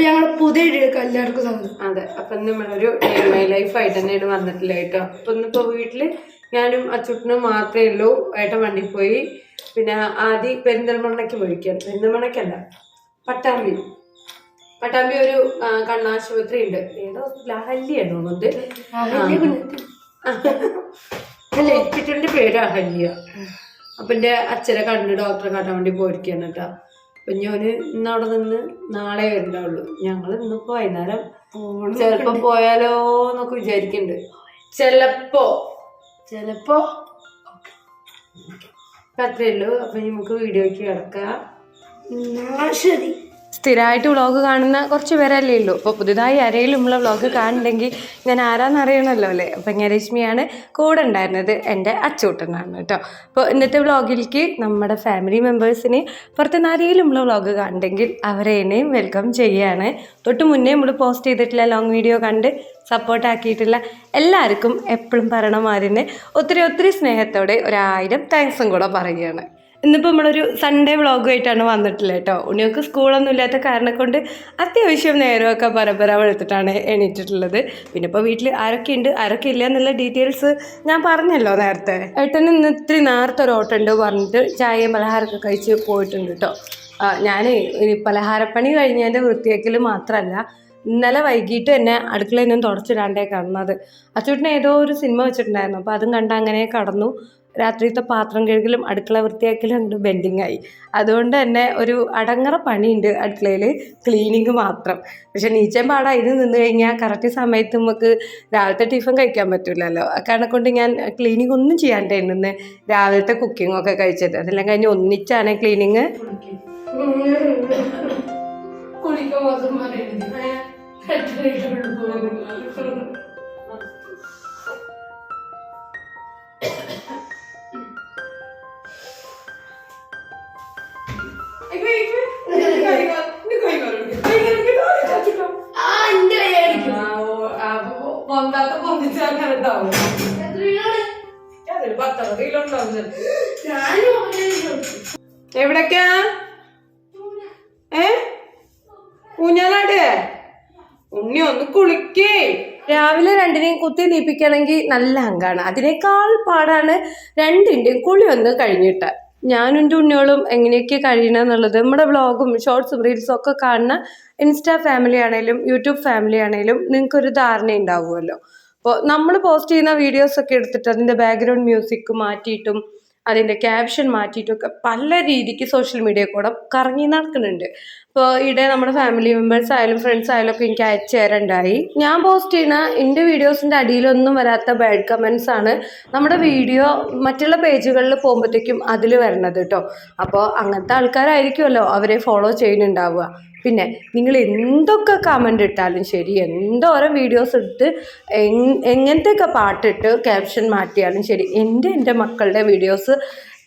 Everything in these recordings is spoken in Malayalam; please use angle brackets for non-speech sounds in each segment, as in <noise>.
അപ്പൊ ഞങ്ങൾ പുതിയ എല്ലാവർക്കും തന്നു അതെ അപ്പൊ നമ്മളൊരു മൈ ലൈഫ് ആയിട്ട് തന്നെയാണ് വന്നിട്ടില്ല കേട്ടോ. അപ്പൊ ഇന്നിപ്പോ വീട്ടിൽ ഞാനും അച്ചുട്ടനും മാത്രമേ ഉള്ളൂ. ഏട്ട വണ്ടി പോയി. പിന്നെ ആദ്യം പെരിന്തൽമണ്ണയ്ക്ക് പോയിക്കാൻ പെരിന്തൽമണ്ണയ്ക്കല്ല പട്ടാമ്പി. പട്ടാമ്പി ഒരു കണ്ണാശുപത്രി ഉണ്ട്. ഏതോ ഹോസ്പിറ്റൽ അഹല്യാണ് ഹോസ്പിറ്റലിന്റെ പേര് അഹല്യ. അപ്പൊ എന്റെ അച്ഛനെ കണ്ണ് ഡോക്ടറെ കാട്ടാൻ വേണ്ടി പോയിരിക്കാണ് കേട്ടോ. അപ്പൊ ഞാൻ ഇന്ന് അവിടെ നിന്ന് നാളെ വരണ്ടാവുള്ളൂ ഞങ്ങൾ ഇന്നിപ്പോ വൈകുന്നേരം ചെലപ്പോ പോയാലോ എന്നൊക്കെ വിചാരിക്കുന്നുണ്ട് ചെലപ്പോ. ചിലപ്പോ. അപ്പൊ അത്രേ ഉള്ളൂ. അപ്പൊ നമുക്ക് വീഡിയോക്ക് കിടക്കാം. ശരി. സ്ഥിരമായിട്ട് വ്ളോഗ് കാണുന്ന കുറച്ച് പേരല്ലേ ഉള്ളൂ. അപ്പോൾ പുതുതായി ആരെങ്കിലും നമ്മളെ വ്ളോഗ് കാണുന്നുണ്ടെങ്കിൽ ഞാൻ ആരാന്ന് അറിയണമല്ലോ അല്ലേ? അപ്പം ഞാൻ രശ്മിയാണ് കൂടെ ഉണ്ടായിരുന്നത് എന്റെ അച്ചൂട്ടനാണ് കേട്ടോ. അപ്പോൾ ഇന്നത്തെ വ്ളോഗിലേക്ക് നമ്മുടെ ഫാമിലി മെമ്പേഴ്സിന് പുറത്തുനിന്ന് ആരെങ്കിലും നമ്മളെ വ്ളോഗ് കാണുന്നുണ്ടെങ്കിൽ അവരെയും വെൽക്കം ചെയ്യാണ്. തൊട്ട് മുന്നേ നമ്മൾ പോസ്റ്റ് ചെയ്തിട്ടുള്ള ലോങ് വീഡിയോ കണ്ട് സപ്പോർട്ടാക്കിയിട്ടുള്ള എല്ലാവർക്കും എപ്പോഴും പറയണ മാതിരി ഒത്തിരി ഒത്തിരി സ്നേഹത്തോടെ ഒരായിരം താങ്ക്സും കൂടെ പറയുകയാണ്. ഇന്നിപ്പോൾ നമ്മളൊരു സൺഡേ വ്ളോഗുമായിട്ടാണ് വന്നിട്ടില്ല കേട്ടോ. ഉണ്ണിയൊക്കെ സ്കൂളൊന്നും ഇല്ലാത്ത കാരണം കൊണ്ട് അത്യാവശ്യം നേരമൊക്കെ പരമ്പര എടുത്തിട്ടാണ് എണീറ്റിട്ടുള്ളത്. പിന്നെ ഇപ്പോൾ വീട്ടിൽ ആരൊക്കെ ഉണ്ട് ആരൊക്കെ ഇല്ല എന്നുള്ള ഡീറ്റെയിൽസ് ഞാൻ പറഞ്ഞല്ലോ നേരത്തെ. ഏട്ടൻ ഇന്ന് ഇത്തിരി നേരത്തെ ഒരു ഓട്ടം ഉണ്ട് പറഞ്ഞിട്ട് ചായയും പലഹാരമൊക്കെ കഴിച്ച് പോയിട്ടുണ്ട് കേട്ടോ. ഞാൻ പലഹാരപ്പണി കഴിഞ്ഞതിന്റെ വൃത്തിയാക്കൽ മാത്രമല്ല ഇന്നലെ വൈകിട്ട് തന്നെ അടുക്കളയിൽ നിന്നും തുടച്ചിടാണ്ടേ കടന്നത്. അച്ചൂട്ടിന് ഏതോ ഒരു സിനിമ വെച്ചിട്ടുണ്ടായിരുന്നു അപ്പോൾ അതും കണ്ട് അങ്ങനെ കടന്നു. രാത്രിയത്തെ പാത്രം കഴുകലും അടുക്കള വൃത്തിയാക്കലും അങ്ങോട്ട് ബെൻഡിങ് ആയി അതുകൊണ്ട് തന്നെ ഒരു അടങ്ങറ പണിയുണ്ട് അടുക്കളയിൽ ക്ലീനിങ് മാത്രം. പക്ഷെ നീച്ചൻ പാടാ ഇത് നിന്ന് കഴിഞ്ഞാൽ കറക്റ്റ് സമയത്ത് നമുക്ക് രാവിലത്തെ ടിഫിൻ കഴിക്കാൻ പറ്റില്ലല്ലോ കാരണം കൊണ്ട് ഞാൻ ക്ലീനിങ് ഒന്നും ചെയ്യാണ്ടായിരുന്നു നിന്ന് രാവിലത്തെ കുക്കിംഗ് ഒക്കെ കഴിച്ചത് അതെല്ലാം കഴിഞ്ഞ് ഒന്നിച്ചാണ് ക്ലീനിങ്. കുളിക്കാൻ എവിടൊക്കെയാ? ഏ? ഊഞ്ഞാലാട് ഉണ്ണി ഒന്ന് കുളിക്കേ. രാവിലെ രണ്ടിനെയും കുത്തി നീപ്പിക്കണമെങ്കിൽ നല്ല അങ്കാണ്. അതിനേക്കാൾ പാടാണ് രണ്ടിന്റെയും കുളി ഒന്ന് കഴിഞ്ഞിട്ട്. ഞാനും എന്റെ ഉണ്ണിയോളും എങ്ങനെയൊക്കെ കഴിയണമെന്നുള്ളത് നമ്മുടെ വ്ളോഗും ഷോർട്സും റീൽസും ഒക്കെ കാണുന്ന ഇൻസ്റ്റാ ഫാമിലി ആണെങ്കിലും യൂട്യൂബ് ഫാമിലി ആണെങ്കിലും നിങ്ങൾക്കൊരു ധാരണ ഉണ്ടാവുമല്ലോ. അപ്പോൾ നമ്മൾ പോസ്റ്റ് ചെയ്യുന്ന വീഡിയോസ് ഒക്കെ എടുത്തിട്ട് അതിന്റെ ബാക്ക്ഗ്രൗണ്ട് മ്യൂസിക് മാറ്റിയിട്ടും അതിന്റെ ക്യാപ്ഷൻ മാറ്റിയിട്ടൊക്കെ പല രീതിക്ക് സോഷ്യൽ മീഡിയ കൂടെ കറങ്ങി നടക്കുന്നുണ്ട്. അപ്പോൾ ഇവിടെ നമ്മുടെ ഫാമിലി മെമ്പേഴ്സ് ആയാലും ഫ്രണ്ട്സ് ആയാലും ഒക്കെ എനിക്ക് അയച്ചു തരണ്ടായി. ഞാൻ പോസ്റ്റ് ചെയ്യുന്ന എന്റെ വീഡിയോസിന്റെ അടിയിലൊന്നും വരാത്ത ബാഡ് കമൻസ് ആണ് നമ്മുടെ വീഡിയോ മറ്റുള്ള പേജുകളിൽ പോകുമ്പോഴത്തേക്കും അതിൽ വരണത് കേട്ടോ അപ്പോൾ അങ്ങനത്തെ ആൾക്കാരായിരിക്കുമല്ലോ അവരെ ഫോളോ ചെയ്യുന്നുണ്ടാവുക. പിന്നെ നിങ്ങൾ എന്തൊക്കെ കമന്റ് ഇട്ടാലും ശരി എന്തോരം വീഡിയോസ് ഇട്ട് എങ് എങ്ങനത്തെയൊക്കെ പാട്ടിട്ട് ക്യാപ്ഷൻ മാറ്റിയാലും ശരി എന്റെ എന്റെ മക്കളുടെ വീഡിയോസ്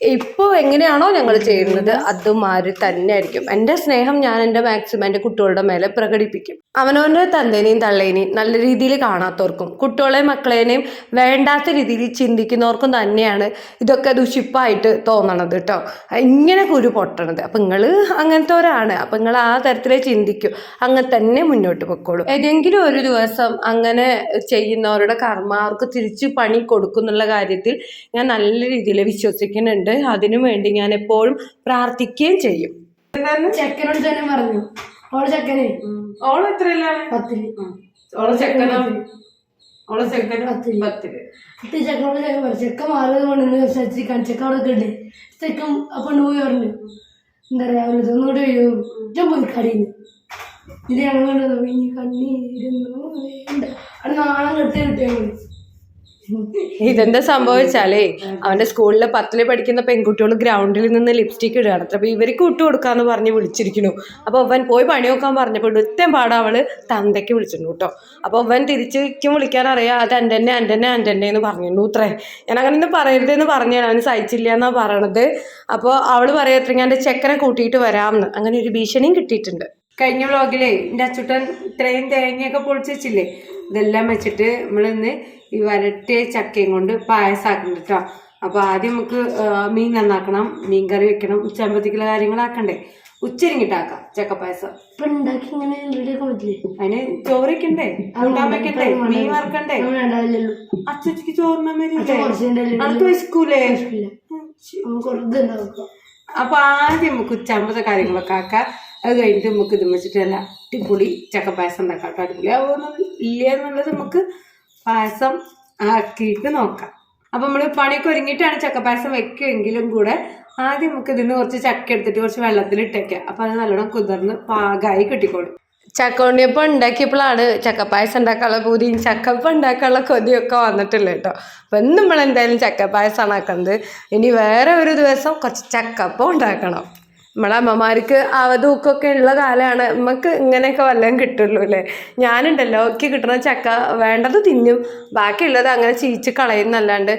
ഇപ്പോൾ എങ്ങനെയാണോ ഞങ്ങൾ ചെയ്യുന്നത് അതുമാതിരി തന്നെ ആയിരിക്കും എന്റെ സ്നേഹം ഞാൻ എന്റെ മാക്സിമം എന്റെ കുട്ടികളുടെ മേലെ പ്രകടിപ്പിക്കും. അവനവന്റെ തന്തേനെയും തള്ളേനെയും നല്ല രീതിയിൽ കാണാത്തവർക്കും കുട്ടികളെയും മക്കളേനെയും വേണ്ടാത്ത രീതിയിൽ ചിന്തിക്കുന്നവർക്കും തന്നെയാണ് ഇതൊക്കെ ദുഷിപ്പായിട്ട് തോന്നണത് കേട്ടോ ഇങ്ങനെ കുരു പൊട്ടണത്. അപ്പം നിങ്ങൾ അങ്ങനത്തെവരാണ് അപ്പം നിങ്ങൾ ആ തരത്തിലേ ചിന്തിക്കൂ. അങ്ങനെ തന്നെ മുന്നോട്ട് പൊക്കോളൂ. ഏതെങ്കിലും ഒരു ദിവസം അങ്ങനെ ചെയ്യുന്നവരുടെ കർമ്മ അവർക്ക് തിരിച്ച് പണി കൊടുക്കുന്നുള്ള കാര്യത്തിൽ ഞാൻ നല്ല രീതിയിൽ വിശ്വസിക്കുന്നുണ്ട്. അതിനു വേണ്ടി ഞാൻ എപ്പോഴും പ്രാർത്ഥിക്കുകയും ചെയ്യും. ചെക്കനോട് തന്നെ പറഞ്ഞു. ഓൾ ചെക്കനെ. ഓൾ എത്രയിലാണ് പത്തിൽ. ഓളെ ചെക്കനോ? ഓളെ ചെക്കനോ? പത്തിൽ. പത്തിൽ. പത്ത് ചെക്കനോട് ചെക്കൻ പറഞ്ഞു ചെക്കൻ മാറിയത് കൊണ്ടെന്ന് വിശ്വസിക്കാൻ ചെക്കൻ അവിടെ ഉണ്ട്. ചെക്കൻ അപ്പൊ പോയി പറഞ്ഞു. എന്താ പറയാ ഇതൊന്നുകൂടെ കഴിയും ഞാൻ പോയി കടിയുന്നു ഇത് ഞങ്ങൾ കണ്ണീരുന്നു വേണ്ട. അവിടെ നാളെ കെട്ടി കിട്ടിയാൽ ഇതെന്താ സംഭവിച്ചാലേ? അവന്റെ സ്കൂളിൽ പത്തിൽ പഠിക്കുന്ന പെൺകുട്ടികൾ ഗ്രൗണ്ടിൽ നിന്ന് ലിപ്സ്റ്റിക് ഇടുകയാണ്. അപ്പൊ ഇവർക്ക് ഇട്ട് കൊടുക്കാന്ന് പറഞ്ഞ് വിളിച്ചിരിക്കുന്നു. അപ്പൊ അവൻ പോയി പണി നോക്കാൻ പറഞ്ഞപ്പോൾ ഇത്തേം പാടാ അവൾ തന്തയ്ക്ക് വിളിച്ചിരുന്നു കേട്ടോ. അപ്പൊ അവൻ തിരിച്ചേക്കും വിളിക്കാൻ അറിയാം അത് എന്റെ തന്നെ എന്റെ തന്നെ എന്റെ തന്നെ എന്ന് പറഞ്ഞിരുന്നു ഉത്രേ ഞാൻ അങ്ങനെ ഒന്നും പറയരുതെന്ന് പറഞ്ഞു അവന് സഹിച്ചില്ല എന്നാ പറയണത്. അപ്പോൾ അവൾ പറയത്ര ഞാൻ എന്റെ ചെക്കനെ കൂട്ടിയിട്ട് വരാമെന്ന്. അങ്ങനെ ഒരു ഭീഷണിയും കിട്ടിയിട്ടുണ്ട്. കഴിഞ്ഞ വ്ളോഗിലേ എന്റെ അച്ചുട്ടൻ ഇത്രയും തേങ്ങയൊക്കെ പൊളിച്ചു വെച്ചില്ലേ? ഇതെല്ലാം വെച്ചിട്ട് നമ്മളിന്ന് ഈ വരട്ടിയ ചക്കയും കൊണ്ട് പായസാക്കുന്നുണ്ട് കേട്ടോ അപ്പോൾ ആദ്യം നമുക്ക് മീൻ നന്നാക്കണം മീൻ കറി വെക്കണം ഉച്ചമ്പത്തിക്കുള്ള കാര്യങ്ങളാക്കണ്ടേ. ഉച്ചരിങ്ങിട്ടാക്കാം ചക്കപ്പായസം. ഇപ്പൊ ഉണ്ടാക്കി ഇങ്ങനെ അതിന് ചോറിക്കണ്ടേ? വെക്കണ്ടേ? മീൻ വറക്കണ്ടേ? അച്ചക്ക് അനക്ക് വിശക്കൂലേ? അപ്പൊ ആദ്യം നമുക്ക് ഉച്ചാമ്പത്തെ കാര്യങ്ങളൊക്കെ ആക്കാം. അത് കഴിഞ്ഞിട്ട് നമുക്ക് ഇത് നല്ല അടിപൊളി ചക്കപ്പായസം ഉണ്ടാക്കാം കേട്ടോ. അടിപൊളി. ആവുമെന്ന് ഇല്ല എന്നുള്ളത് നമുക്ക് പായസം ആക്കിയിട്ട് നോക്കാം. അപ്പം നമ്മൾ പണിയൊക്കെ ഒരുങ്ങിയിട്ടാണ് പായസം വെക്കുമെങ്കിലും കൂടെ ആദ്യം നമുക്ക് ഇതിന് കുറച്ച് ചക്ക എടുത്തിട്ട് കുറച്ച് വെള്ളത്തിൽ ഇട്ടേക്കാം. അപ്പോൾ അത് നല്ലോണം കുതിർന്ന് പാകമായി കിട്ടിക്കോളും. ചക്ക ഉണ്ണിയപ്പം ഉണ്ടാക്കിയപ്പോഴാണ് ചക്കപ്പായസം ഉണ്ടാക്കാനുള്ള പൂതിയും ചക്കപ്പം ഉണ്ടാക്കാനുള്ള കൊതിയൊക്കെ വന്നിട്ടില്ല കേട്ടോ. അപ്പം ഇന്ന് നമ്മൾ എന്തായാലും പായസം ആക്കുന്നത്. ഇനി വേറെ ഒരു ദിവസം കുറച്ച് ചക്കപ്പം ഉണ്ടാക്കണം. നമ്മളെ അമ്മമാർക്ക് അവധൂക്കൊക്കെ ഉള്ള കാലമാണ്. നമുക്ക് ഇങ്ങനെയൊക്കെ വല്ലതും കിട്ടുള്ളൂ അല്ലേ? ഞാനുണ്ടല്ലോ ഒക്കെ കിട്ടുന്ന ചക്ക വേണ്ടത് തിന്നും. ബാക്കിയുള്ളത് അങ്ങനെ ചീച്ച് കളയുന്നല്ലാണ്ട്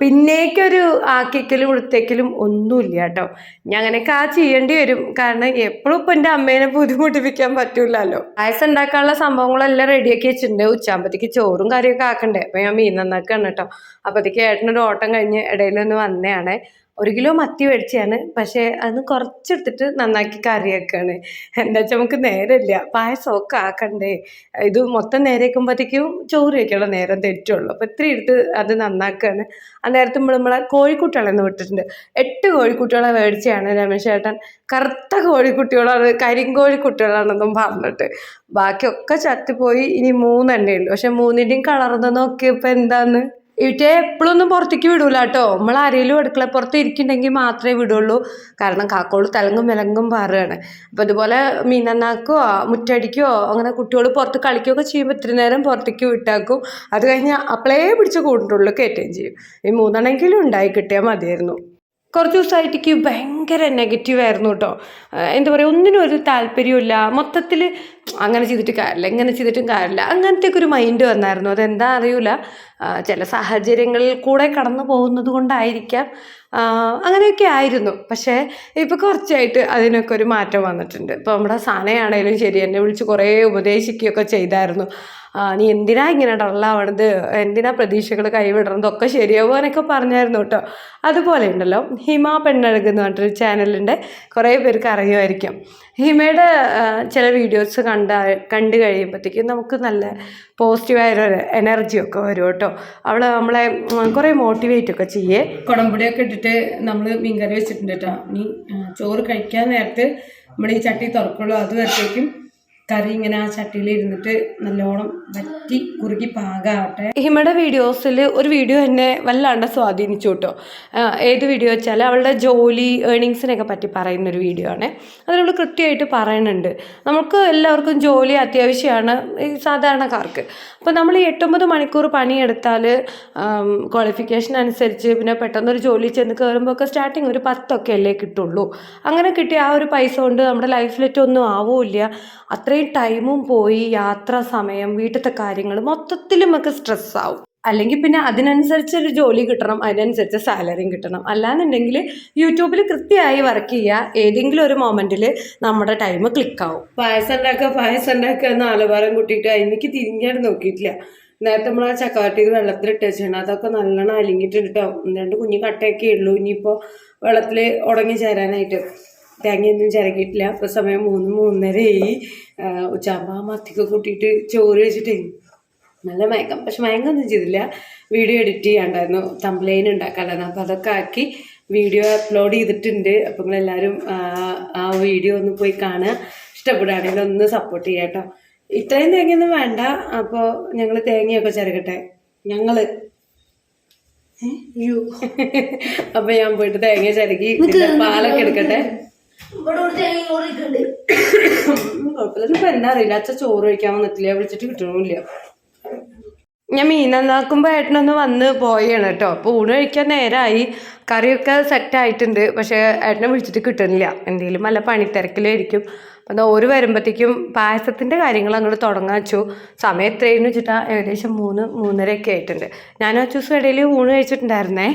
പിന്നേക്കൊരു ആക്കിക്കലും ഉടുത്തേക്കലും ഒന്നുമില്ല കേട്ടോ. ഞാൻ അങ്ങനെയൊക്കെ ആ ചെയ്യേണ്ടി വരും. കാരണം എപ്പോഴും ഇപ്പം എന്റെ അമ്മേനെ ബുദ്ധിമുട്ടിപ്പിക്കാൻ പറ്റൂലല്ലോ. പായസം ഉണ്ടാക്കാനുള്ള സംഭവങ്ങളെല്ലാം റെഡിയാക്കി വെച്ചിട്ടുണ്ട്. ഉച്ചാകുമ്പോഴത്തേക്ക് ചോറും കറിയൊക്കെ ആക്കണ്ടേ. അപ്പം ഞാൻ മീൻ നന്നാക്കാണ് കേട്ടോ. അപ്പോഴത്തേക്ക് ഏട്ടനൊരു ഓട്ടം കഴിഞ്ഞ് ഇടയിലൊന്ന് വന്നതാണ്. ഒരു കിലോ മത്തി മേടിച്ചാണ് പക്ഷേ അത് കുറച്ചെടുത്തിട്ട് നന്നാക്കി കറിയാക്കാണ് എന്താ വെച്ചാൽ നമുക്ക് നേരമില്ല. പായസമൊക്കെ ആക്കണ്ടേ? ഇത് മൊത്തം നേരെ വയ്ക്കുമ്പോഴത്തേക്കും ചോറ് വയ്ക്കാനുള്ള നേരം തെറ്റുള്ളൂ. അപ്പോൾ ഇത്തിരി എടുത്ത് അത് നന്നാക്കുകയാണ് ആ നേരത്ത് നമ്മൾ നമ്മളെ കോഴിക്കുട്ടികളെന്ന് വിട്ടിട്ടുണ്ട്. എട്ട് കോഴിക്കുട്ടികളെ മേടിച്ചാണ് രമേശ് ചേട്ടൻ. കറുത്ത കോഴിക്കുട്ടികളാണ് കരിങ്കോഴിക്കുട്ടികളാണെന്നും പറഞ്ഞിട്ട്. ബാക്കിയൊക്കെ ചത്തുപോയി. ഇനി മൂന്നെണ്ണേ ഉള്ളൂ. പക്ഷെ മൂന്നിന്റെയും കളർന്ന് നോക്കിയപ്പോൾ എന്താന്ന്? ഇവറ്റെ എപ്പോഴൊന്നും പുറത്തേക്ക് വിടൂല കേട്ടോ. നമ്മൾ ആരെങ്കിലും അടുക്കള പുറത്ത് ഇരിക്കുന്നുണ്ടെങ്കിൽ മാത്രമേ വിടുള്ളൂ. കാരണം കാക്കോൾ തലങ്ങും വിലങ്ങും പാറുകയാണ് അപ്പോൾ ഇതുപോലെ മീനന്നാക്കോ മുറ്റടിക്കോ അങ്ങനെ കുട്ടികൾ പുറത്ത് കളിക്കുകയൊക്കെ ചെയ്യുമ്പോൾ ഇത്തിരി നേരം പുറത്തേക്ക് വിട്ടാക്കും. അത് കഴിഞ്ഞ് അപ്പളേ പിടിച്ച് കൂട്ടുള്ളൂ കയറ്റുകയും ചെയ്യും. ഈ മൂന്നെണ്ണെങ്കിലും ഉണ്ടായി കിട്ടിയാൽ മതിയായിരുന്നു. കുറച്ച് ദിവസമായിട്ടേക്ക് ഭയങ്കര നെഗറ്റീവ് ആയിരുന്നു കേട്ടോ എന്താ പറയുക ഒന്നിനും ഒരു താല്പര്യമില്ല മൊത്തത്തിൽ അങ്ങനെ ചെയ്തിട്ട് കാര്യമില്ല ഇങ്ങനെ ചെയ്തിട്ടും കാര്യമില്ല അങ്ങനത്തെ ഒക്കെ ഒരു മൈൻഡ് വന്നായിരുന്നു. അതെന്താ അറിയില്ല ചില സാഹചര്യങ്ങളിൽ കൂടെ കടന്നു പോകുന്നത് കൊണ്ടായിരിക്കാം. അങ്ങനെയൊക്കെ ആയിരുന്നു. പക്ഷേ ഇപ്പോൾ കുറച്ചായിട്ട് അതിനൊക്കെ ഒരു മാറ്റം വന്നിട്ടുണ്ട്. ഇപ്പോൾ നമ്മുടെ സനയാണേലും ശരി എന്നെ വിളിച്ച് കുറേ ഉപദേശിക്കുകയൊക്കെ ചെയ്തായിരുന്നു. നീ എന്തിനാ ഇങ്ങനെ ഡള്ളാവണത്? എന്തിനാ പ്രതീക്ഷകൾ കൈവിടണതൊക്കെ ശരിയാവുക എന്നൊക്കെ പറഞ്ഞായിരുന്നു കേട്ടോ. അതുപോലെ ഉണ്ടല്ലോ ഹിമ പെണ്ണഴക് എന്ന് പറഞ്ഞിട്ടൊരു ചാനലിന്റെ കുറേ പേർക്ക് അറിയുമായിരിക്കും. ഹിമയുടെ ചില വീഡിയോസ് കണ്ട കണ്ടു കഴിയുമ്പോഴത്തേക്കും നമുക്ക് നല്ല പോസിറ്റീവായൊരു എനർജിയൊക്കെ വരും കേട്ടോ. അവൾ നമ്മളെ കുറേ മോട്ടിവേറ്റ് ഒക്കെ ചെയ്യേ. കുടമ്പുടിയൊക്കെ ഇട്ടിട്ട് നമ്മൾ മീൻകറി വെച്ചിട്ടുണ്ട് കേട്ടോ. നീ ചോറ് കഴിക്കാൻ നേരത്ത് നമ്മൾ ഈ ചട്ടി തുറക്കുള്ളൂ. അത് വരത്തേക്കും കറി ഇങ്ങനെ ആ ചട്ടിയിൽ ഇരുന്നിട്ട് നല്ലോണം വറ്റി കുറുകി പാകാവട്ടെ. ഹിമയുടെ വീഡിയോസിൽ ഒരു വീഡിയോ എന്നെ വല്ലാണ്ട് സ്വാധീനിച്ചു കേട്ടോ ഏത് വീഡിയോ വെച്ചാൽ അവളുടെ ജോലി ഏണിങ്സിനെയൊക്കെ പറ്റി പറയുന്ന ഒരു വീഡിയോ ആണ്. അതിനവൾ കൃത്യമായിട്ട് പറയുന്നുണ്ട് നമുക്ക് എല്ലാവർക്കും ജോലി അത്യാവശ്യമാണ് ഈ സാധാരണക്കാർക്ക്. അപ്പോൾ നമ്മൾ ഈ എട്ടൊമ്പത് മണിക്കൂർ പണിയെടുത്താൽ ക്വാളിഫിക്കേഷൻ അനുസരിച്ച് പിന്നെ പെട്ടെന്നൊരു ജോലി ചെന്ന് കയറുമ്പോൾ ഒക്കെ സ്റ്റാർട്ടിങ് ഒരു പത്തൊക്കെ അല്ലേ കിട്ടുള്ളൂ. അങ്ങനെ കിട്ടിയ ആ ഒരു പൈസ കൊണ്ട് നമ്മുടെ ലൈഫിലേറ്റൊന്നും ആവില്ല. അത്രയും ടൈമും പോയി യാത്രാ സമയം വീട്ടിലത്തെ കാര്യങ്ങൾ മൊത്തത്തിൽ നമുക്ക് സ്ട്രെസ്സാവും. അല്ലെങ്കിൽ പിന്നെ അതിനനുസരിച്ച് ഒരു ജോലി കിട്ടണം അതിനനുസരിച്ച് സാലറിയും കിട്ടണം. അല്ലാന്നുണ്ടെങ്കിൽ യൂട്യൂബിൽ കൃത്യമായി വർക്ക് ചെയ്യുക ഏതെങ്കിലും ഒരു മൊമെന്റിൽ നമ്മുടെ ടൈം ക്ലിക്കാവും. പായസം ഉണ്ടാക്കുക പായസം ഉണ്ടാക്കുക എന്ന് ആലവാരം കൂട്ടിയിട്ട് എനിക്ക് തിരിഞ്ഞാട് നോക്കിയിട്ടില്ല. നേരത്തെ നമ്മൾ ആ ചക്കാട്ടി വെള്ളത്തിലിട്ട് വെച്ചാണ് അതൊക്കെ നല്ലോണം അലിങ്ങിയിട്ടുണ്ട് കേട്ടോ രണ്ട് കുഞ്ഞു കട്ടയൊക്കെ ഉള്ളൂ. ഇനിയിപ്പോൾ വെള്ളത്തിൽ ഉടങ്ങി ചേരാനായിട്ട്. തേങ്ങയൊന്നും ചിരകിയിട്ടില്ല. അപ്പൊ സമയം മൂന്ന് മൂന്നരയായി. ഉച്ചാമ്പ മത്തിക്ക് കൂട്ടിയിട്ട് ചോറ് വെച്ചിട്ടേ നല്ല മയക്കം. പക്ഷെ മയങ്ങൊന്നും ചെയ്തില്ല. Video edit ചെയ്യാണ്ടായിരുന്നു. തംപ്ലൈൻ ഉണ്ടാക്കാനാണ് അപ്പോൾ അതൊക്കെ ആക്കി വീഡിയോ അപ്ലോഡ് ചെയ്തിട്ടുണ്ട്. അപ്പോൾ നിങ്ങളെല്ലാവരും ആ, ആ വീഡിയോ ഒന്ന് പോയി കാണുക. ഇഷ്ടപ്പെടുകയാണെങ്കിൽ ഒന്ന് സപ്പോർട്ട് ചെയ്യാം കേട്ടോ. ഇത്രയും തേങ്ങയൊന്നും വേണ്ട. അപ്പോൾ ഞങ്ങൾ തേങ്ങയൊക്കെ ചിരകട്ടെ. ഞങ്ങൾ. <laughs> അപ്പൊ ഞാൻ പോയിട്ട് തേങ്ങ ചിരകി പാലൊക്കെ എടുക്കട്ടെ. അറിയില്ല. അച്ഛ ചോറ് കഴിക്കാൻ വന്നിട്ടില്ല. വിളിച്ചിട്ട് കിട്ടണില്ല. ഞാൻ മീനന്നാക്കുമ്പോ ഏട്ടനൊന്ന് വന്ന് പോയാണ് കേട്ടോ. അപ്പോൾ ഊണ് കഴിക്കാൻ നേരമായി കറിയൊക്കെ സെറ്റ് ആയിട്ടുണ്ട്. പക്ഷേ ഏട്ടനെ വിളിച്ചിട്ട് കിട്ടുന്നില്ല എന്തെങ്കിലും വല്ല പണിത്തിരക്കിലായിരിക്കും. അപ്പം എന്നാൽ ഒരു വരുമ്പോഴത്തേക്കും പായസത്തിന്റെ കാര്യങ്ങൾ അങ്ങോട്ട് തുടങ്ങാൻ വെച്ചു. സമയം എത്രയെന്ന് വെച്ചിട്ടാൽ ഏകദേശം മൂന്ന് മൂന്നരയൊക്കെ ആയിട്ടുണ്ട്. ഞാൻ ആ ദിവസം ഇടയിൽ ഊണ് കഴിച്ചിട്ടുണ്ടായിരുന്നേ.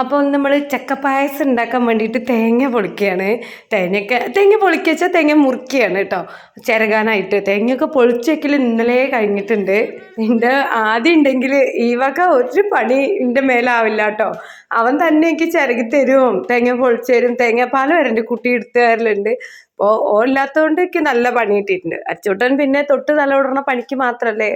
അപ്പോൾ നമ്മൾ ചക്കപ്പായസം ഉണ്ടാക്കാൻ വേണ്ടിയിട്ട് തേങ്ങ പൊളിക്കുകയാണ് തേങ്ങയൊക്കെ തേങ്ങ പൊളിക്കുക വെച്ചാൽ തേങ്ങ മുറിക്കുകയാണ് കേട്ടോ ചിരകാനായിട്ട്. തേങ്ങയൊക്കെ പൊളിച്ചെങ്കിൽ ഇന്നലെ കഴിഞ്ഞിട്ടുണ്ട്. എന്റെ ആദ്യം ഉണ്ടെങ്കിൽ ഈ വക ഒരു പണി എന്റെ മേലാവില്ല കേട്ടോ അവൻ തന്നെ എനിക്ക് ചിരകി തരും. തേങ്ങ പൊളിച്ചു തരും. തേങ്ങാപ്പാൽ വരണ്ട് കുട്ടി എടുത്തു തരലുണ്ട്. അപ്പോൾ ഓ ഇല്ലാത്തതുകൊണ്ട് എനിക്ക് നല്ല പണി കിട്ടിയിട്ടുണ്ട്. അച്ചൂട്ടൻ പിന്നെ തൊട്ട് തലോടുന്ന പണിക്ക് മാത്രമല്ലേ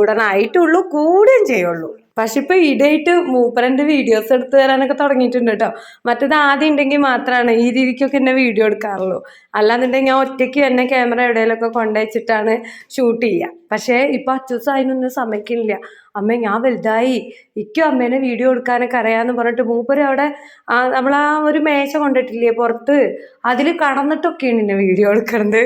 ഉടനായിട്ടുള്ളൂ കൂടുകയും ചെയ്യുള്ളൂ. പക്ഷെ ഇപ്പൊ ഇടയിട്ട് മൂപ്പരന്റെ വീഡിയോസ് എടുത്തു തരാനൊക്കെ തുടങ്ങിയിട്ടുണ്ട് കേട്ടോ മറ്റേത് ആദ്യം ഉണ്ടെങ്കിൽ മാത്രമാണ് ഈ രീതിക്കൊക്കെ എന്നെ വീഡിയോ എടുക്കാറുള്ളൂ. അല്ലാന്നുണ്ടെങ്കിൽ ഞാൻ ഒറ്റയ്ക്ക് തന്നെ ക്യാമറ എവിടെയെങ്കിലൊക്കെ കൊണ്ടുവച്ചിട്ടാണ് ഷൂട്ട് ചെയ്യുക പക്ഷേ ഇപ്പൊ അച്ചൂസ് അതിനൊന്നും സമയക്കില്ല അമ്മ ഞാൻ വലുതായി. ഇക്കും അമ്മേനെ വീഡിയോ എടുക്കാനൊക്കെ അറിയാന്ന് പറഞ്ഞിട്ട് മൂപ്പര് അവിടെ നമ്മൾ ആ ഒരു മേശ കൊണ്ടിട്ടില്ലേ പുറത്ത്? അതിൽ കടന്നിട്ടൊക്കെയാണ് എന്നെ വീഡിയോ എടുക്കുന്നത്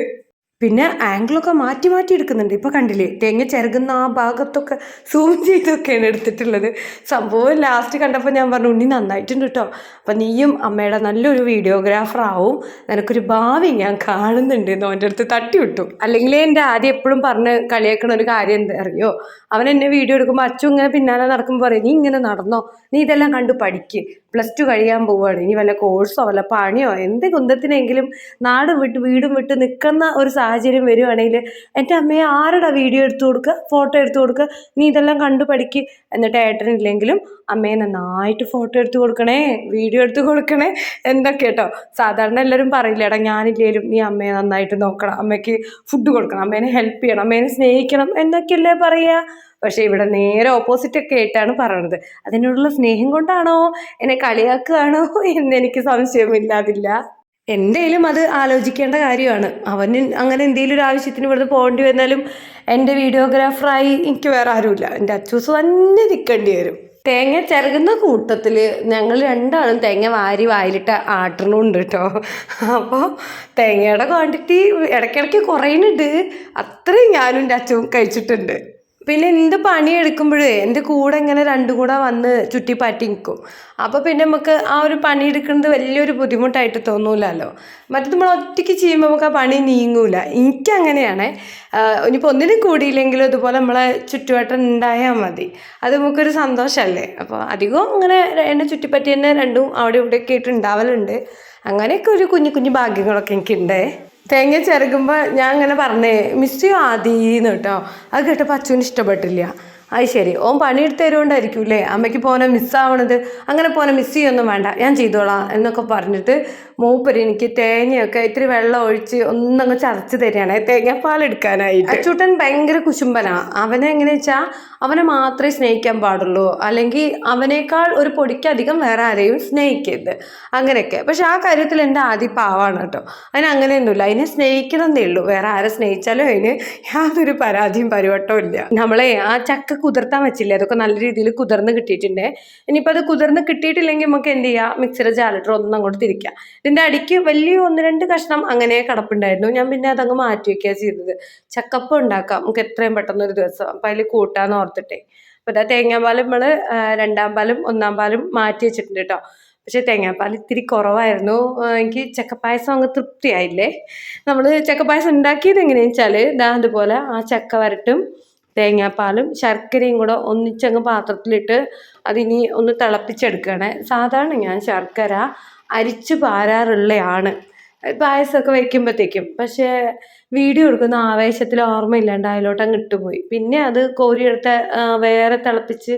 പിന്നെ ആംഗിളൊക്കെ മാറ്റി മാറ്റി എടുക്കുന്നുണ്ട്. ഇപ്പൊ കണ്ടില്ലേ തേങ്ങ ചിരകുന്ന ആ ഭാഗത്തൊക്കെ സൂം ചെയ്തൊക്കെയാണ് എടുത്തിട്ടുള്ളത്. സംഭവം ലാസ്റ്റ് കണ്ടപ്പോൾ ഞാൻ പറഞ്ഞു ഉണ്ണി നന്നായിട്ടുണ്ട് കേട്ടോ അപ്പം നീയും അമ്മയുടെ നല്ലൊരു വീഡിയോഗ്രാഫർ ആവും. നിനക്കൊരു ഭാവി ഞാൻ കാണുന്നുണ്ട്. എന്ന് അവന്റെ അടുത്ത് തട്ടി വിട്ടു. അല്ലെങ്കിൽ എന്റെ ആദ്യം എപ്പോഴും പറഞ്ഞ് കളിയാക്കണ ഒരു കാര്യം എന്താ അറിയോ? അവൻ എന്നെ വീഡിയോ എടുക്കുമ്പോൾ അച്ഛൻ ഇങ്ങനെ പിന്നാലെ നടക്കുമ്പോൾ പറയും നീ ഇങ്ങനെ നടന്നോ? നീ ഇതെല്ലാം കണ്ടു പഠിക്ക്. പ്ലസ് ടു കഴിയാൻ പോവുകയാണ്. ഇനി വല്ല കോഴ്സോ വല്ല പണിയോ എന്ത് കുന്തത്തിനെങ്കിലും നാട് വിട്ട് വീടും വിട്ട് നിൽക്കുന്ന ഒരു സാഹചര്യം വരുവാണെങ്കിൽ എന്റെ അമ്മയെ ആരുടെ വീഡിയോ എടുത്തു കൊടുക്കുക ഫോട്ടോ എടുത്തു കൊടുക്കുക നീ ഇതെല്ലാം കണ്ടു പഠിക്കുക എന്നിട്ട് ഏട്ടനില്ലെങ്കിലും അമ്മയെ നന്നായിട്ട് ഫോട്ടോ എടുത്ത് കൊടുക്കണേ വീഡിയോ എടുത്ത് കൊടുക്കണേ എന്തൊക്കെ കേട്ടോ. സാധാരണ എല്ലാവരും പറയില്ല ഞാനില്ലേലും നീ അമ്മയെ നന്നായിട്ട് നോക്കണം അമ്മയ്ക്ക് ഫുഡ് കൊടുക്കണം അമ്മേനെ ഹെൽപ്പ് ചെയ്യണം അമ്മേനെ സ്നേഹിക്കണം എന്നൊക്കെയല്ലേ പറയുക പക്ഷേ ഇവിടെ നേരെ ഓപ്പോസിറ്റ് ഒക്കെ ആയിട്ടാണ് പറയണത്. അതിനോടുള്ള സ്നേഹം കൊണ്ടാണോ? എന്നെ കളിയാക്കുകയാണോ? എന്ന് എനിക്ക് സംശയമില്ലാതില്ല. എന്തേലും അത് ആലോചിക്കേണ്ട കാര്യമാണ്. അവന് അങ്ങനെ എന്തെങ്കിലും ഒരു ആവശ്യത്തിന് ഇവിടുന്ന് പോകേണ്ടി വന്നാലും എന്റെ വീഡിയോഗ്രാഫറായി എനിക്ക് വേറെ ആരുമില്ല. എന്റെ അച്ചൂസ് തന്നെ നിൽക്കേണ്ടി വരും. തേങ്ങ ചിരകുന്ന കൂട്ടത്തിൽ ഞങ്ങൾ രണ്ടാളും തേങ്ങ വാരി വായിലിട്ട് ആട്ടണുണ്ട് കേട്ടോ. അപ്പോൾ തേങ്ങയുടെ ക്വാണ്ടിറ്റി ഇടയ്ക്കിടയ്ക്ക് കുറയുന്നുണ്ട്. അത്രയും ഞാനും എന്റെ അച്ഛനും കഴിച്ചിട്ടുണ്ട്. പിന്നെ എന്ത് പണി എടുക്കുമ്പോഴേ എന്റെ കൂടെ ഇങ്ങനെ രണ്ടും കൂടെ വന്ന് ചുറ്റി പറ്റി നിൽക്കും. അപ്പോൾ പിന്നെ നമുക്ക് ആ ഒരു പണി എടുക്കുന്നത് വലിയൊരു ബുദ്ധിമുട്ടായിട്ട് തോന്നൂലല്ലോ. മറ്റേ നമ്മൾ ഒറ്റയ്ക്ക് ചെയ്യുമ്പോൾ നമുക്ക് ആ പണി നീങ്ങൂല. എനിക്കങ്ങനെയാണ്. ഇനിയിപ്പോൾ ഒന്നിനും കൂടിയില്ലെങ്കിലും ഇതുപോലെ നമ്മളെ ചുറ്റുവട്ടം ഉണ്ടായാൽ മതി. അത് നമുക്കൊരു സന്തോഷമല്ലേ? അപ്പോൾ അധികവും അങ്ങനെ എന്നെ ചുറ്റിപ്പറ്റി തന്നെ രണ്ടും അവിടെ ഇവിടെയൊക്കെ ആയിട്ട് ഉണ്ടാവലുണ്ട്. അങ്ങനെയൊക്കെ ഒരു കുഞ്ഞു കുഞ്ഞു ഭാഗ്യങ്ങളൊക്കെ എനിക്കുണ്ടേ. തേങ്ങ ചിരകുമ്പോൾ ഞാൻ അങ്ങനെ പറഞ്ഞേ മിസ് ആദീന്ന് കേട്ടോ അത് കേട്ടപ്പോൾ അച്ഛന് ഇഷ്ടപ്പെട്ടില്ല. അത് ശരി ഓൻ പണിയെടുത്ത് തരുകൊണ്ടായിരിക്കും അല്ലേ അമ്മയ്ക്ക് പോനെ മിസ്സാവണത് അങ്ങനെ പോനെ മിസ് ചെയ്യൊന്നും വേണ്ട. ഞാൻ ചെയ്തോളാം എന്നൊക്കെ പറഞ്ഞിട്ട് മൂപ്പര് എനിക്ക് തേങ്ങയൊക്കെ ഇത്തിരി വെള്ളം ഒഴിച്ച് ഒന്നങ്ങ് ചതച്ച് തരികയാണ്. തേങ്ങാപ്പാൽ എടുക്കാനായിട്ട്. അച്ചൂട്ടൻ ഭയങ്കര കുശുംബനാണ് അവനെ എങ്ങനെ വെച്ചാൽ അവനെ മാത്രമേ സ്നേഹിക്കാൻ പാടുള്ളൂ. അല്ലെങ്കിൽ അവനേക്കാൾ ഒരു പൊടിക്കധികം വേറെ ആരെയും സ്നേഹിക്കരുത്. അങ്ങനെയൊക്കെ. പക്ഷെ ആ കാര്യത്തിൽ എന്റെ ആദ്യ പാവാണ് കേട്ടോ. അതിന് അങ്ങനെയൊന്നുമില്ല. അതിനെ സ്നേഹിക്കണമെന്നേ ഉള്ളൂ. വേറെ ആരെ സ്നേഹിച്ചാലും അതിന് യാതൊരു പരാതിയും പരിവട്ടവും ഇല്ല. നമ്മളെ ആ ചക്ക കുതിർത്താൻ വെച്ചില്ലേ? അതൊക്കെ നല്ല രീതിയിൽ കുതിർന്ന് കിട്ടിയിട്ടുണ്ട്. ഇനിയിപ്പോൾ അത് കുതിർന്ന് കിട്ടിയിട്ടില്ലെങ്കിൽ നമുക്ക് എന്ത് ചെയ്യാം? മിക്സിയുടെ ജാലറ്റർ ഒന്നും അങ്ങോട്ട് തിരിക്കാം. ഇതിന്റെ അടിക്ക് വലിയ ഒന്ന് രണ്ട് കഷ്ണം അങ്ങനെ കിടപ്പുണ്ടായിരുന്നു. ഞാൻ പിന്നെ അതങ്ങ് മാറ്റി വയ്ക്കുക ചെയ്തത്. ചക്കപ്പം ഉണ്ടാക്കാം. നമുക്ക് എത്രയും പെട്ടെന്ന് ഒരു ദിവസം. അപ്പം അതിൽ കൂട്ടാന്ന് ഓർത്തിട്ടേ. അപ്പോൾ ഇതാ തേങ്ങാപ്പാലും നമ്മൾ രണ്ടാം പാലും ഒന്നാം പാലും മാറ്റി വെച്ചിട്ടുണ്ട് കേട്ടോ പക്ഷേ തേങ്ങാപ്പാൽ ഇത്തിരി കുറവായിരുന്നു. എനിക്ക് ചക്കപ്പായസം അങ്ങ് തൃപ്തിയായില്ലേ? നമ്മൾ ചക്കപ്പായസം ഉണ്ടാക്കിയത് എങ്ങനെയാണെന്ന് വെച്ചാൽ ഇതാ അതുപോലെ ആ ചക്ക വരട്ടും തേങ്ങാപ്പാലും ശർക്കരയും കൂടെ ഒന്നിച്ചങ്ങ് പാത്രത്തിലിട്ട് അതിനി ഒന്ന് തിളപ്പിച്ചെടുക്കുകയാണ്. സാധാരണ ഞാൻ ശർക്കര അരിച്ച് പാരാറുള്ളയാണ്. പായസമൊക്കെ വയ്ക്കുമ്പോഴത്തേക്കും. പക്ഷേ വീഡിയോ എടുക്കുന്ന ആവേശത്തിൽ ഓർമ്മയില്ലാണ്ട് അതിലോട്ട് അങ്ങ് ഇട്ടുപോയി. പിന്നെ അത് കോരിയെടുത്ത് വേറെ തിളപ്പിച്ച്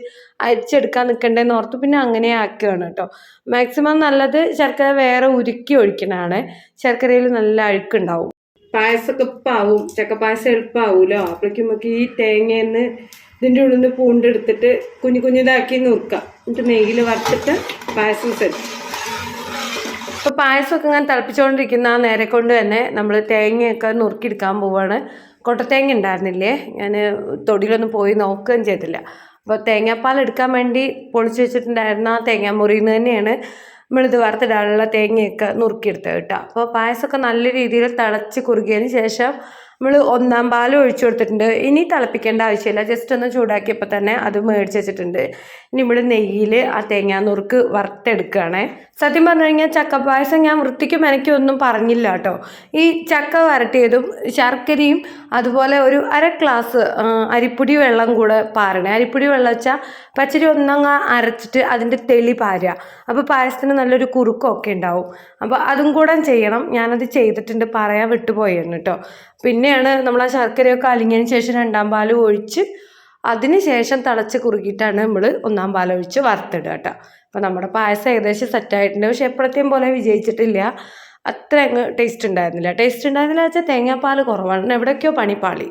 അരിച്ചെടുക്കാൻ നിൽക്കണ്ടേന്ന് ഓർത്ത് പിന്നെ അങ്ങനെ ആക്കുകയാണ് കേട്ടോ. മാക്സിമം നല്ലത് ശർക്കര വേറെ ഉരുക്കി ഒഴിക്കണതാണ്. ശർക്കരയിൽ നല്ല അഴുക്കുണ്ടാവും. പായസമൊക്കെ ഇപ്പാവും. ചക്കപ്പായസം എളുപ്പമാവുമല്ലോ അപ്പോഴേക്കും നമുക്ക് ഈ തേങ്ങയെന്ന് ഇതിന്റെ ഉള്ളിൽ നിന്ന് പൂണ്ടെടുത്തിട്ട് കുഞ്ഞു കുഞ്ഞിതാക്കി നുറുക്കാം. എന്നിട്ട് നെയ്യിൽ വറുത്തിട്ട് പായസം സെറ്റ്. ഇപ്പോൾ പായസമൊക്കെ ഇങ്ങനെ തിളപ്പിച്ചുകൊണ്ടിരിക്കുന്ന ആ നേരെ കൊണ്ട് തന്നെ നമ്മൾ തേങ്ങയൊക്കെ നുറുക്കിയെടുക്കാൻ പോവാണ്. കൊട്ടത്തേങ്ങ ഉണ്ടായിരുന്നില്ലേ? ഞാൻ തൊടിയിലൊന്നും പോയി നോക്കുകയും ചെയ്തില്ല. അപ്പോൾ തേങ്ങാപ്പാൽ എടുക്കാൻ വേണ്ടി പൊളിച്ച് വെച്ചിട്ടുണ്ടായിരുന്ന ആ തേങ്ങാമുറിയിൽ നിന്ന് തന്നെയാണ് നമ്മളിത് വറുത്തിടാനുള്ള തേങ്ങയൊക്കെ നുറുക്കിയെടുത്തത് കേട്ടോ. അപ്പോൾ പായസമൊക്കെ നല്ല രീതിയിൽ തിളച്ച് കുറുകിയതിന് ശേഷം നമ്മൾ ഒന്നാം പാൽ ഒഴിച്ചു കൊടുത്തിട്ടുണ്ട്. ഇനി തിളപ്പിക്കേണ്ട ആവശ്യമില്ല. ജസ്റ്റ് ഒന്ന് ചൂടാക്കിയപ്പോൾ തന്നെ അത് മേടിച്ച് വെച്ചിട്ടുണ്ട്. ഇനി നമ്മൾ നെയ്യിൽ ആ തേങ്ങാ നുറുക്ക് വറുത്തെടുക്കുകയാണേ. സത്യം പറഞ്ഞു കഴിഞ്ഞാൽ ചക്കപ്പായസം ഞാൻ വൃത്തിക്ക് മെനക്കും ഒന്നും പറഞ്ഞില്ല കേട്ടോ. ഈ ചക്ക വരട്ടിയതും ശർക്കരയും അതുപോലെ ഒരു അര ഗ്ലാസ് അരിപ്പൊടി വെള്ളം കൂടെ പാരണേ. അരിപ്പൊടി വെള്ളം വെച്ചാൽ പച്ചരി ഒന്നങ്ങ അരച്ചിട്ട് അതിന്റെ തെളി പാരുക അപ്പോൾ പായസത്തിന് നല്ലൊരു കുറുക്കൊക്കെ ഉണ്ടാവും. അപ്പോൾ അതും കൂടെ ചെയ്യണം. ഞാനത് ചെയ്തിട്ടുണ്ട്. പറയാൻ വിട്ടുപോയിരുന്നു കേട്ടോ. പിന്നെയാണ് നമ്മൾ ആ ശർക്കരയൊക്കെ അലിഞ്ഞതിന് ശേഷം രണ്ടാം പാൽ ഒഴിച്ച് അതിന് ശേഷം തിളച്ച് കുറുകിയിട്ടാണ് നമ്മൾ ഒന്നാം പാലൊഴിച്ച് വറുത്തിടുക കേട്ടോ. അപ്പോൾ നമ്മുടെ പായസം ഏകദേശം സെറ്റായിട്ടുണ്ട് പക്ഷേ എപ്പോഴത്തെയും പോലെ വിജയിച്ചിട്ടില്ല. അത്ര അങ്ങ് ടേസ്റ്റ് ഉണ്ടായിരുന്നില്ല. ടേസ്റ്റ് ഉണ്ടായിരുന്നില്ല വെച്ചാൽ തേങ്ങാപ്പാൽ കുറവാണ്. എവിടേക്കോ പണിപ്പാളി.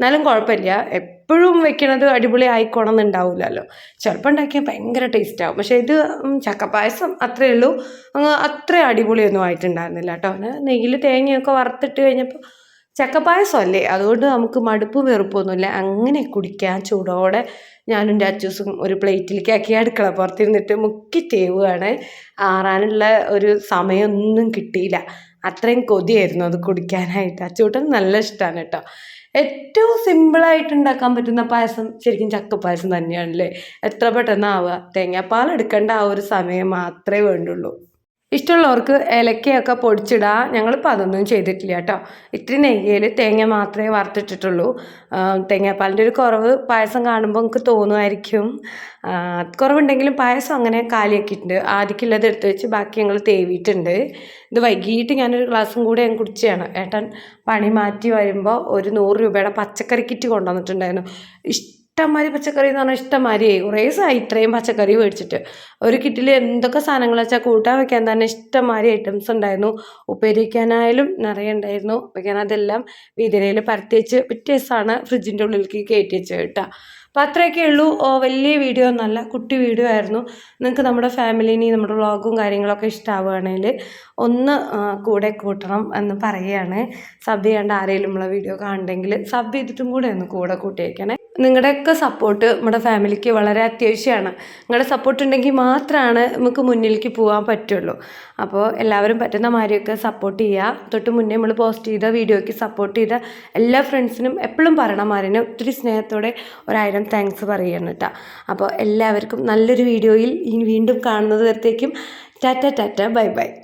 എന്നാലും കുഴപ്പമില്ല. എപ്പോഴും വെക്കണത് അടിപൊളി ആയിക്കോണം എന്നുണ്ടാവില്ലല്ലോ ചിലപ്പോൾ ഉണ്ടാക്കിയാൽ ഭയങ്കര ടേസ്റ്റ് ആവും. പക്ഷേ ഇത് ചക്കപ്പായസം അത്രയേ ഉള്ളൂ. അങ്ങ് അത്ര അടിപൊളിയൊന്നും ആയിട്ടുണ്ടായിരുന്നില്ല കേട്ടോ. നെയ്യിൽ തേങ്ങയൊക്കെ വറുത്തിട്ട് കഴിഞ്ഞപ്പോൾ ചക്കപ്പായസം അല്ലേ അതുകൊണ്ട് നമുക്ക് മടുപ്പ് വെറുപ്പൊന്നുമില്ല. അങ്ങനെ കുടിക്കാൻ ചൂടോടെ ഞാനും അച്ചൂസും ഒരു പ്ലേറ്റിലേക്ക് അടുക്കള പുറത്തിരുന്നിട്ട് മുക്കി തേവുകയാണ്. ആറാനുള്ള ഒരു സമയമൊന്നും കിട്ടിയില്ല. അത്രയും കൊതിയായിരുന്നു അത് കുടിക്കാനായിട്ട്. അച്ചൂട്ടൻ നല്ല ഇഷ്ടമാണ് കേട്ടോ. ഏറ്റവും സിമ്പിളായിട്ട് ഉണ്ടാക്കാൻ പറ്റുന്ന പായസം ശരിക്കും ചക്കപ്പായസം തന്നെയാണല്ലേ? എത്ര പെട്ടെന്നാവുക? തേങ്ങാപ്പാൽ എടുക്കേണ്ട ആ ഒരു സമയം മാത്രമേ വേണ്ടുള്ളൂ. ഇഷ്ടമുള്ളവർക്ക് ഏലക്കയൊക്കെ പൊടിച്ചിടാം. ഞങ്ങളിപ്പോൾ അതൊന്നും ചെയ്തിട്ടില്ല കേട്ടോ. ഇത്തിരി നെയ്യയിൽ തേങ്ങ മാത്രമേ വറുത്തിട്ടിട്ടുള്ളൂ. തേങ്ങാപ്പാലിന്റെ ഒരു കുറവ് പായസം കാണുമ്പോൾ നമുക്ക് തോന്നുമായിരിക്കും. കുറവുണ്ടെങ്കിലും പായസം അങ്ങനെ കാലിയാക്കിയിട്ടുണ്ട്. ആദ്യക്കുള്ളത് എടുത്ത് വെച്ച് ബാക്കി ഞങ്ങൾ തേവിയിട്ടുണ്ട്. ഇത് വൈകിട്ട് ഞാനൊരു ഗ്ലാസ്സും കൂടെ ഞാൻ കുടിച്ചതാണ്. ഏട്ടൻ പണി മാറ്റി വരുമ്പോൾ ഒരു നൂറ് രൂപയുടെ പച്ചക്കറി കിറ്റ് കൊണ്ടുവന്നിട്ടുണ്ടായിരുന്നു. ഇഷ്ടംമാതിരി പച്ചക്കറി എന്ന് പറഞ്ഞാൽ ഇഷ്ടംമാതിരിയായി കുറേ ദിവസമായി ഇത്രയും പച്ചക്കറി മേടിച്ചിട്ട്. ഒരു കിറ്റിൽ എന്തൊക്കെ സാധനങ്ങൾ വെച്ചാൽ കൂട്ടാൻ വെക്കാൻ തന്നെ ഇഷ്ടംമാതിരി ഐറ്റംസ് ഉണ്ടായിരുന്നു. ഉപ്പേരി വയ്ക്കാനായാലും നിറയെ ഉണ്ടായിരുന്നു. ഞാൻ അതെല്ലാം വീതിരയിൽ പരത്തി വെച്ച് പിറ്റേ ദിവസമാണ് ഫ്രിഡ്ജിന്റെ ഉള്ളിലേക്ക് കയറ്റി വെച്ചത് കേട്ടോ. അപ്പോൾ അത്രയൊക്കെ ഉള്ളൂ. വലിയ വീഡിയോ ഒന്നല്ല കുട്ടി വീഡിയോ ആയിരുന്നു. നിങ്ങൾക്ക് നമ്മുടെ ഫാമിലിനി നമ്മുടെ വ്ളോഗും കാര്യങ്ങളൊക്കെ ഇഷ്ടമാവുകയാണെങ്കിൽ ഒന്ന് കൂടെ കൂട്ടണം എന്ന് പറയുകയാണ്. സബ് ചെയ്യാണ്ട് ആരെങ്കിലും നമ്മളെ വീഡിയോ കാണുന്നെങ്കിൽ സബ് ചെയ്തിട്ടും കൂടെ ഒന്ന് കൂടെ കൂട്ടിയേക്കണേ നിങ്ങളുടെയൊക്കെ സപ്പോർട്ട് നമ്മുടെ ഫാമിലിക്ക് വളരെ അത്യാവശ്യമാണ്. നിങ്ങളുടെ സപ്പോർട്ട് ഉണ്ടെങ്കിൽ മാത്രമാണ് നമുക്ക് മുന്നിലേക്ക് പോകാൻ പറ്റുള്ളൂ. അപ്പോൾ എല്ലാവരും പറ്റുന്ന മാതിരിയൊക്കെ സപ്പോർട്ട് ചെയ്യുക. തൊട്ട് മുന്നേ നമ്മൾ പോസ്റ്റ് ചെയ്ത വീഡിയോയ്ക്ക് സപ്പോർട്ട് ചെയ്ത എല്ലാ ഫ്രണ്ട്സിനും എപ്പോഴും പറയണ മാറിനെ ഒത്തിരി സ്നേഹത്തോടെ ഒരായിരം താങ്ക്സ് പറയണം കേട്ടോ. അപ്പോൾ എല്ലാവർക്കും നല്ലൊരു വീഡിയോയിൽ ഇനി വീണ്ടും കാണുന്നത് വരത്തേക്കും. Tata tata bye bye